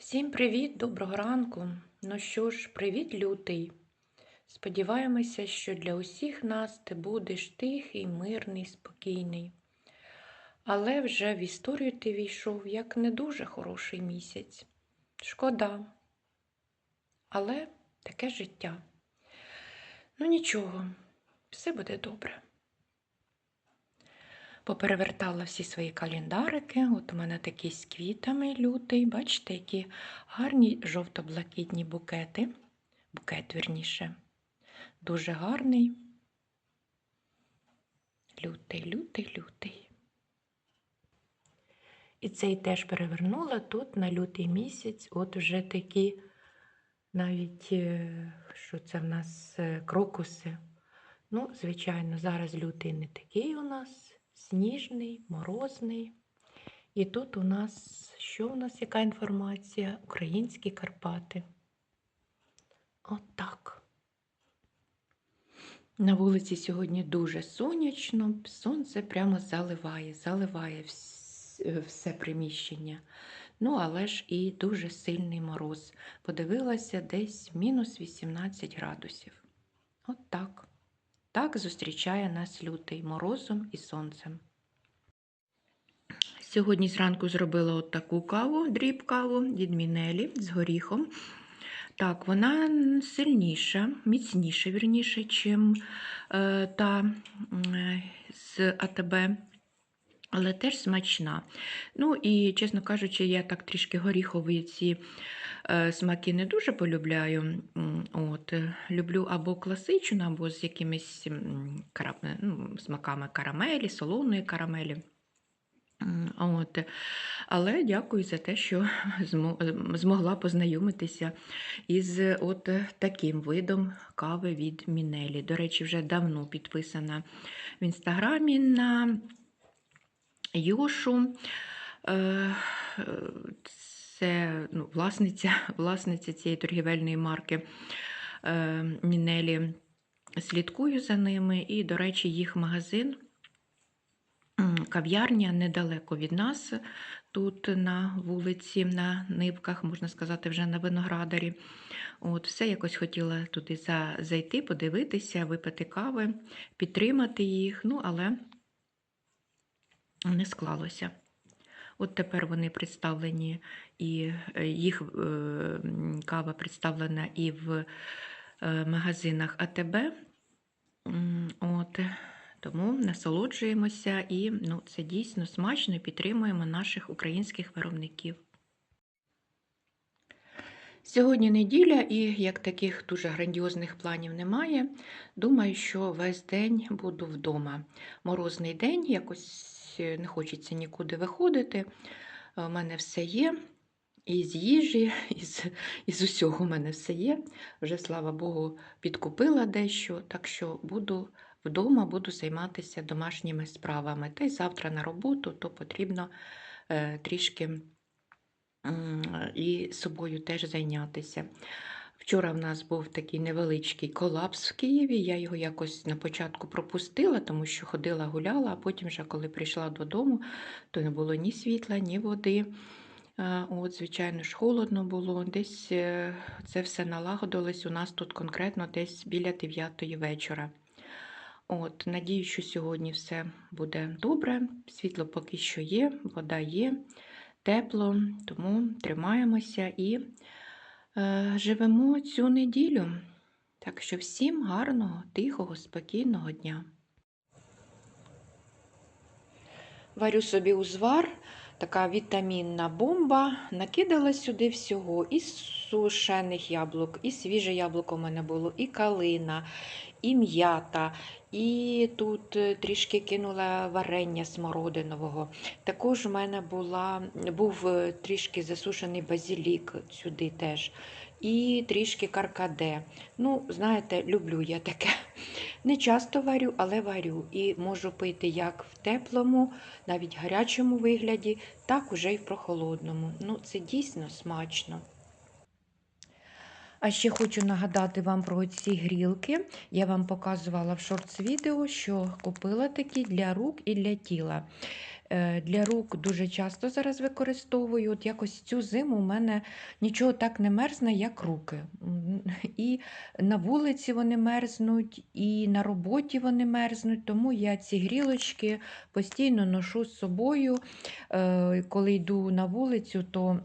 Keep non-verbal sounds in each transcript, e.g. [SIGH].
Всім привіт, доброго ранку. Ну що ж, привіт, лютий. Сподіваємося, що для усіх нас ти будеш тихий, мирний, спокійний. Але вже в історію ти війшов як не дуже хороший місяць. Шкода. Але таке життя. Ну нічого, все буде добре. Поперевертала всі свої календарики. От у мене такий з квітами лютий. Бачите, які гарні жовто-блакитні букети. Букет, вірніше. Дуже гарний. Лютий, лютий, лютий. І цей теж перевернула тут на лютий місяць. От вже такі, навіть, е, що це в нас е, крокуси. Ну, звичайно, зараз лютий не такий у нас сніжний, морозний. І тут у нас, що у нас, яка інформація? Українські Карпати. От. На вулиці сьогодні дуже сонячно, сонце прямо заливає, заливає все приміщення. Ну, але ж і дуже сильний мороз. Подивилася десь мінус 18 градусів. От так. Так зустрічає нас лютий морозом і сонцем. Сьогодні зранку зробила от таку каву, дріб каву від Мінелі з горіхом. Так, вона сильніша, міцніша, вірніше, чим е, та е, з АТБ, але теж смачна. Ну і, чесно кажучи, я так трішки горіхові ці смаки не дуже полюбляю. От, е, люблю або класичну, або з якимись м, кара- ну, смаками карамелі, солоної карамелі. От. Але дякую за те, що змогла познайомитися із от таким видом кави від Мінелі. До речі, вже давно підписана в інстаграмі на Йошу. Це ну, власниця, [LAUGHS] власниця цієї торгівельної марки е, Мінелі. Слідкую за ними, і, до речі, їх магазин. Кав'ярня недалеко від нас, тут на вулиці, на Нивках, можна сказати, вже на виноградарі. От, все якось хотіла туди за, зайти, подивитися, випити кави, підтримати їх, ну, але не склалося. От тепер вони представлені, і е, їх е, кава представлена і в е, магазинах АТБ. От, тому насолоджуємося і ну, це дійсно смачно підтримуємо наших українських виробників. Сьогодні неділя, і як таких дуже грандіозних планів немає, думаю, що весь день буду вдома. Морозний день, якось не хочеться нікуди виходити. У мене все є. І з їжі, [LAUGHS] і з, і з усього у мене все є. Вже, слава Богу, підкупила дещо, так що буду вдома, буду займатися домашніми справами. Та й завтра на роботу, то потрібно е, трішки м, і собою теж зайнятися. Вчора в нас був такий невеличкий колапс в Києві. Я його якось на початку пропустила, тому що ходила, гуляла, а потім, вже, коли прийшла додому, то не було ні світла, ні води. От, звичайно ж, холодно було. Десь е, це все налагодилось у нас тут конкретно десь біля 9 вечора. От, надію, що сьогодні все буде добре. Світло поки що є, вода є, тепло, тому тримаємося і живемо цю неділю. Так що всім гарного, тихого, спокійного дня. Варю собі узвар, така вітамінна бомба. Накидала сюди всього і сушених яблук, і свіже яблуко у мене було, і калина, і м'ята, і тут е, трішки кинула варення смородинового. Також у мене була, був е, трішки засушений базилік сюди теж. І трішки каркаде. Ну, знаєте, люблю я таке. Не часто варю, але варю. І можу пити як в теплому, навіть гарячому вигляді, так уже й в прохолодному. Ну, це дійсно смачно. А ще хочу нагадати вам про ці грілки. Я вам показувала в шортс відео, що купила такі для рук і для тіла. Е, Для рук дуже часто зараз використовую. От якось цю зиму у мене нічого так не мерзне, як руки. І на вулиці вони мерзнуть, і на роботі вони мерзнуть, тому я ці грілочки постійно ношу з собою. Е, Коли йду на вулицю, то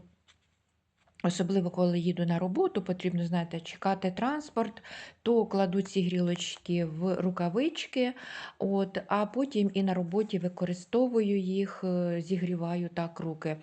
Особливо, коли їду на роботу, потрібно, знаєте, чекати транспорт, то кладу ці грілочки в рукавички, от, а потім і на роботі використовую їх, е, зігріваю так руки.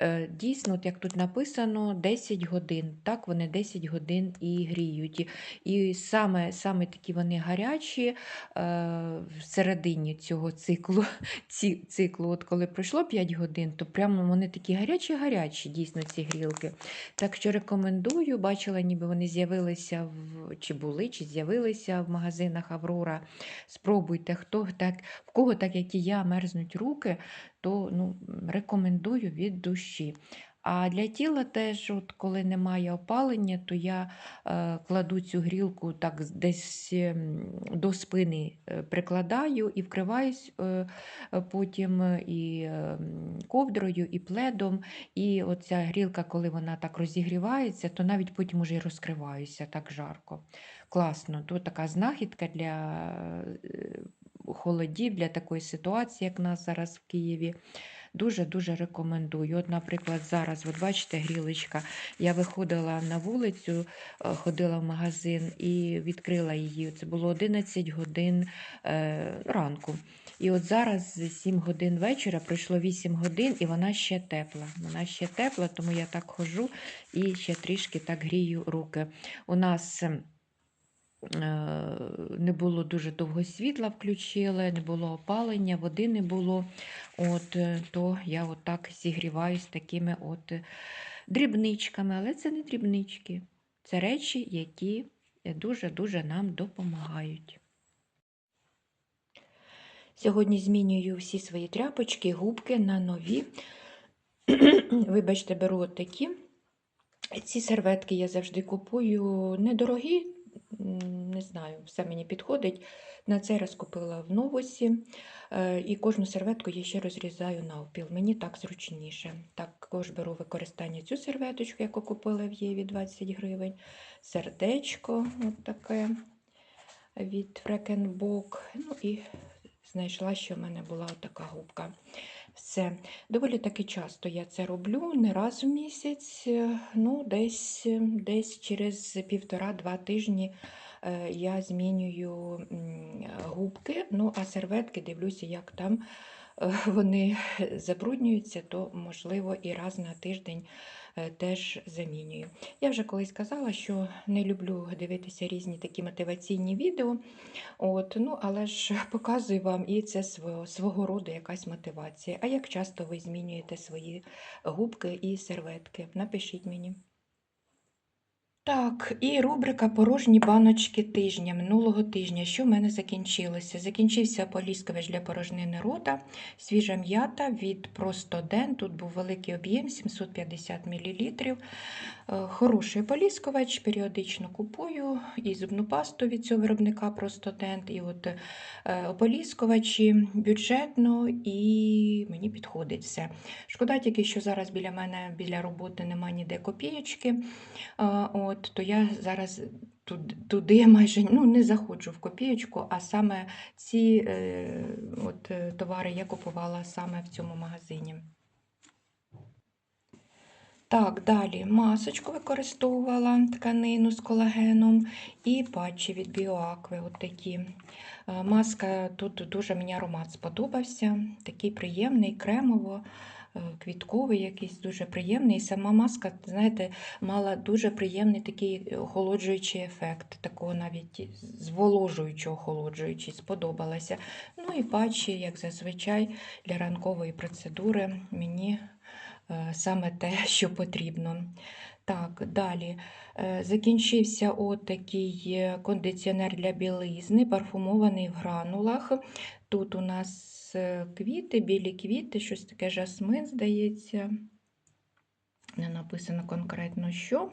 Е, Дійсно, от як тут написано, 10 годин. Так, вони 10 годин і гріють. І- саме, саме такі вони гарячі е, всередині цього циклу, [LAUGHS] ці, циклу. От коли пройшло 5 годин, то прямо вони такі гарячі-гарячі, дійсно, ці грілки. Так що рекомендую, бачила, ніби вони з'явилися в чи були, чи з'явилися в магазинах Аврора. Спробуйте, хто так, в кого, так як і я, мерзнуть руки, то ну, рекомендую від душі. А для тіла теж, от коли немає опалення, то я е, кладу цю грілку так десь ем, до спини е, прикладаю і вкриваюсь е, е, потім е, і ем, ковдрою, і пледом. І оця грілка, коли вона так розігрівається, то навіть потім уже й розкриваюся так жарко. Класно. То така знахідка для холодів, для такої ситуації, як нас зараз в Києві. Дуже-дуже рекомендую. От, наприклад, зараз, от бачите, грілочка. Я виходила на вулицю, е, ходила в магазин і відкрила її. Це було 11 годин е, ранку. І от зараз 7 годин вечора, пройшло 8 годин, і вона ще тепла. Вона ще тепла, тому я так ходжу і ще трішки так грію руки. У нас ем, не було дуже довго світла включили, не було опалення, води не було. От, е, то я отак зігріваюсь такими от е, дрібничками, але це не дрібнички. Це речі, які е, дуже-дуже нам допомагають. Сьогодні змінюю всі свої тряпочки, губки на нові. [CLEARS THROAT] Вибачте, беру от такі. Ці серветки я завжди купую недорогі, не знаю, все мені підходить. На цей раз купила в новосі. Е, І кожну серветку я ще розрізаю навпіл. Мені так зручніше. Також беру використання цю серветочку, яку купила в Єві 20 гривень. Сердечко таке від Фрекенбок. Ну і знайшла, що в мене була така губка. Все. Доволі таки часто я це роблю, не раз в місяць, е, ну, десь, е, десь через півтора-два тижні е, я змінюю губки, ну, а серветки дивлюся, як там [LAUGHS] вони забруднюються, то, можливо, і раз на тиждень е, теж замінюю. Я вже колись казала, що не люблю дивитися різні такі мотиваційні відео. От, ну, але ж [LAUGHS] показую вам і це свого, свого роду якась мотивація. А як часто ви змінюєте свої губки і серветки? Напишіть мені. Так, і рубрика Порожні баночки тижня. Минулого тижня, що в мене закінчилося? Закінчився поліскувач для порожнини рота, свіжа м'ята від Простоден. Тут був великий об'єм 750 мл. Хороший поліскувач, періодично купую і зубну пасту від цього виробника Простодент, і от е, ополіскувачі бюджетно і мені підходить все. Шкода тільки, що зараз біля мене біля роботи немає ніде копієчки. А, От, то я зараз туди, майже ну, не заходжу в копієчку, а саме ці е, от, е, товари я купувала саме в цьому магазині. Так, далі масочку використовувала тканину з колагеном і патчі від Біоакви. От такі. Е, Маска тут дуже мені аромат сподобався. Такий приємний, кремово, квітковий, якийсь дуже приємний. І сама маска, знаєте, мала дуже приємний такий охолоджуючий ефект, такого навіть зволожуючого охолоджуючий, сподобалася. Ну і патчі, як зазвичай, для ранкової процедури мені е, саме те, що потрібно. Так, далі. Е, Закінчився отакий е, кондиціонер для білизни, парфумований в гранулах. Тут у нас е, квіти, білі квіти, щось таке жасмин, здається. Не написано конкретно що.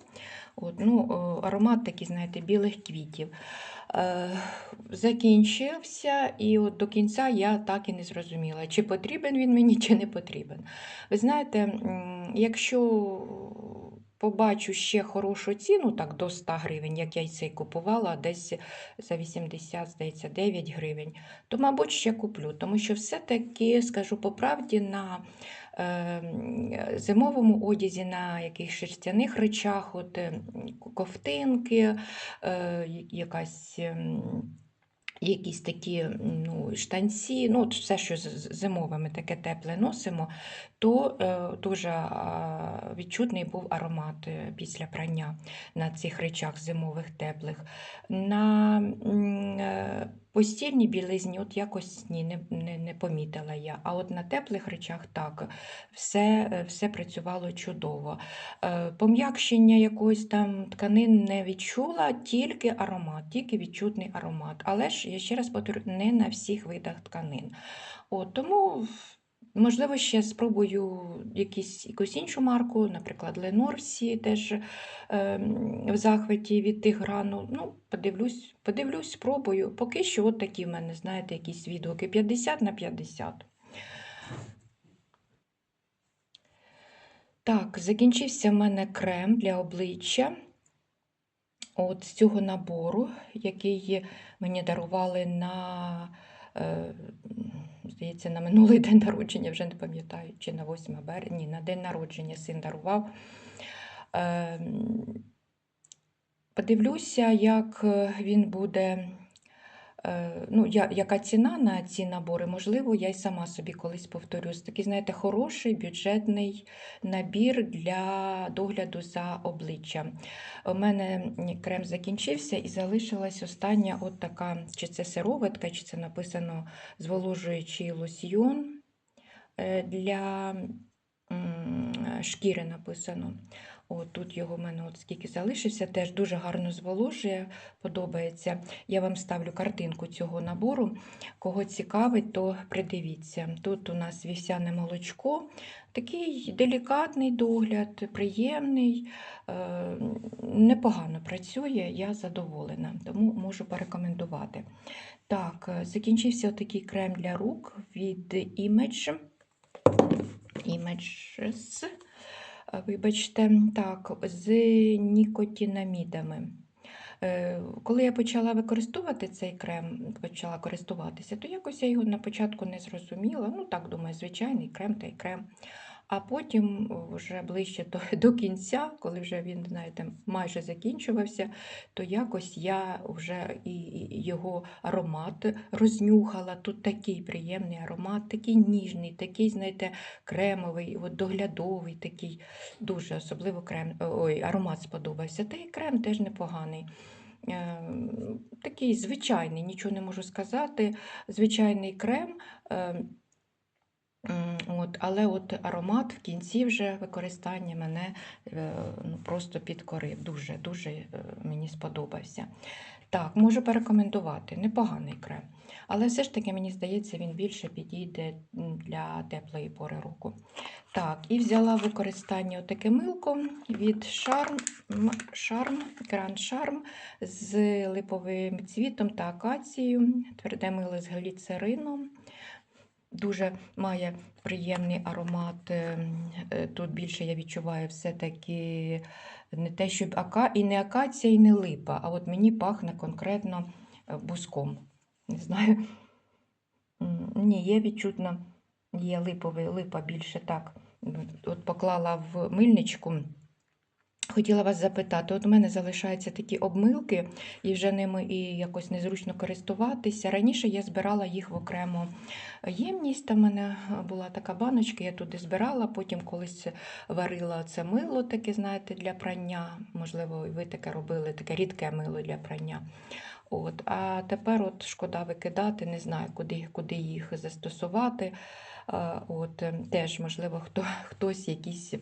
От, ну, аромат такий, знаєте, білих квітів. Закінчився, і от до кінця я так і не зрозуміла, чи потрібен він мені, чи не потрібен. Ви знаєте, якщо побачу ще хорошу ціну, так до 100 гривень, як я й цей купувала, десь за 80, здається, 9 гривень, то, мабуть, ще куплю. Тому що все-таки, скажу по правді, на е, зимовому одязі, на якихось шерстяних речах, от, е, ковтинки, е, якась. Якісь такі ну, штанці, ну, все, що зимове ми таке тепле носимо, то е, дуже відчутний був аромат е, після прання на цих речах зимових теплих. На е, постільній білизні от якось ні, не, не, не помітила я. А от на теплих речах так, все, все працювало чудово. Е, Пом'якшення якоїсь там тканин не відчула, тільки аромат, тільки відчутний аромат. Але ж я ще раз повторю, не на всіх видах тканин. От, тому, можливо, ще спробую якісь, якусь іншу марку, наприклад, Ленор всі теж е, в захваті від тих грану. Ну, подивлюсь, подивлюсь, спробую. Поки що от такі в мене, знаєте, якісь відгуки 50 на 50. Так, закінчився в мене крем для обличчя. От з цього набору, який мені дарували на, здається, на минулий [LAUGHS] день народження, вже не пам'ятаю, чи на 8 березня, ні, на день народження син дарував. Е, подивлюся, як він буде. Е, ну, я, яка ціна на ці набори, можливо, я й сама собі колись повторюсь. Такий, знаєте, хороший бюджетний набір для догляду за обличчям. У мене крем закінчився і залишилась остання от така, чи це сироватка, чи це написано зволожуючий лосьйон е, для шкіри написано. От тут його в мене от скільки залишився, теж дуже гарно зволожує, подобається. Я вам ставлю картинку цього набору. Кого цікавить, то придивіться. Тут у нас вівсяне молочко, такий делікатний догляд, приємний, е, непогано працює, я задоволена, тому можу порекомендувати. Так, е, закінчився такий крем для рук від Image. Images. Е, Вибачте, так, з нікотинамідами. Е, Коли я почала використовувати цей крем, почала користуватися, то якось я його на початку не зрозуміла. Ну, так думаю, звичайний крем та й крем. А потім, вже ближче [LAUGHS] до, кінця, коли вже він, знаєте, майже закінчувався, то якось я вже і його аромат рознюхала. Тут такий приємний аромат, такий ніжний, такий, знаєте, кремовий, от доглядовий, такий дуже особливо крем, ой, аромат сподобався. Та й крем теж непоганий. Е, Такий звичайний, нічого не можу сказати. Звичайний крем. От, але от аромат в кінці вже використання мене е, ну, просто підкорив. Дуже, дуже е, мені сподобався. Так, можу порекомендувати. Непоганий крем. Але все ж таки, мені здається, він більше підійде для теплої пори року. Так, і взяла використання отаке милко від Charm, Charm, Grand Charm з липовим цвітом та акацією. Тверде мило з гліцерином. Дуже має приємний аромат. е, е, Тут більше я відчуваю все-таки не те, щоб ака, і не акація, і не липа, а от мені пахне конкретно е, буском. Не знаю. Ні, є відчутно, є липовий, липа більше так. От поклала в мильничку. Хотіла вас запитати, от у мене залишаються такі обмилки, і вже ними і якось незручно користуватися. Раніше я збирала їх в окрему ємність. Там мене була така баночка, я туди збирала, потім колись варила це мило, таке, знаєте, для прання. Можливо, ви таке робили, таке рідке мило для прання. От. А тепер от шкода викидати, не знаю, куди, куди їх застосувати. От, е, теж, можливо, хто, хтось якісь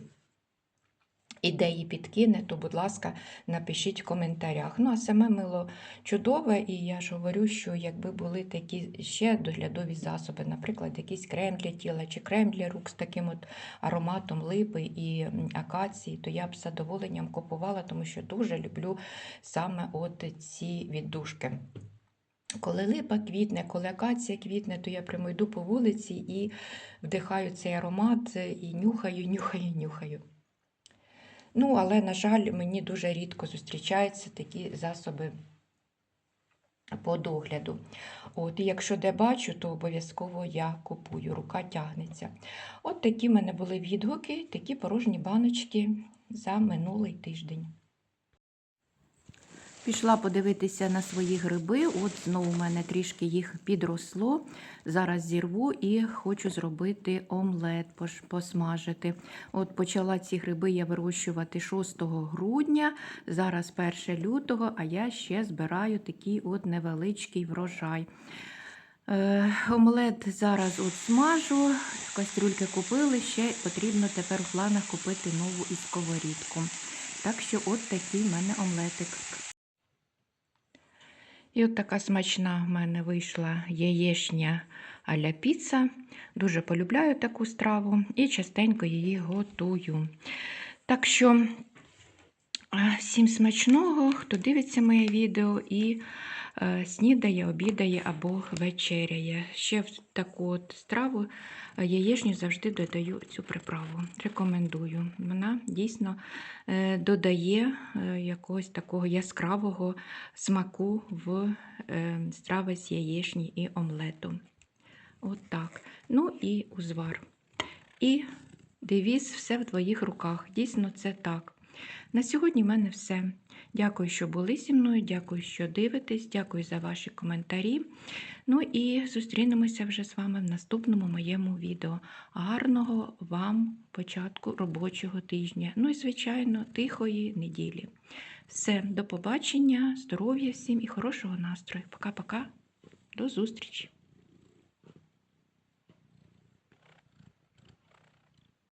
ідеї підкине, то, будь ласка, напишіть в коментарях. Ну, а саме мило чудове, і я ж говорю, що якби були такі ще доглядові засоби, наприклад, якийсь крем для тіла чи крем для рук з таким от ароматом липи і акації, то я б з задоволенням купувала, тому що дуже люблю саме от ці віддушки. Коли липа квітне, коли акація квітне, то я прямо йду по вулиці і вдихаю цей аромат, і нюхаю, нюхаю, нюхаю. Ну, але, на жаль, мені дуже рідко зустрічаються такі засоби по догляду. От, і якщо де бачу, то обов'язково я купую, рука тягнеться. От такі в мене були відгуки, такі порожні баночки за минулий тиждень. Пішла подивитися на свої гриби. От знову в мене трішки їх підросло. Зараз зірву і хочу зробити омлет, посмажити. От почала ці гриби я вирощувати 6 грудня, зараз 1 лютого, а я ще збираю такий от невеличкий врожай. Е, омлет зараз от смажу, кастрюльки купили, ще потрібно тепер в планах купити нову і сковорідку. Так що от такий в мене омлетик. І от така смачна в мене вийшла яєчня а-ля піца. Дуже полюбляю таку страву і частенько її готую. Так що е, всім смачного, хто дивиться моє відео і снідає, обідає або вечеряє. Ще в таку от страву е, яєчню завжди додаю цю приправу. Рекомендую. Вона дійсно е, додає е, якогось такого яскравого смаку в е, страви з яєчні і омлету. От так. Ну і узвар. І девіз все в твоїх руках. Дійсно, це так. На сьогодні в мене все. Дякую, що були зі мною, дякую, що дивитесь, дякую за ваші коментарі. Ну і зустрінемося вже з вами в наступному моєму відео. Гарного вам початку робочого тижня. Ну і, звичайно, тихої неділі. Все, до побачення, здоров'я всім і хорошого настрою. Пока-пока. До зустрічі!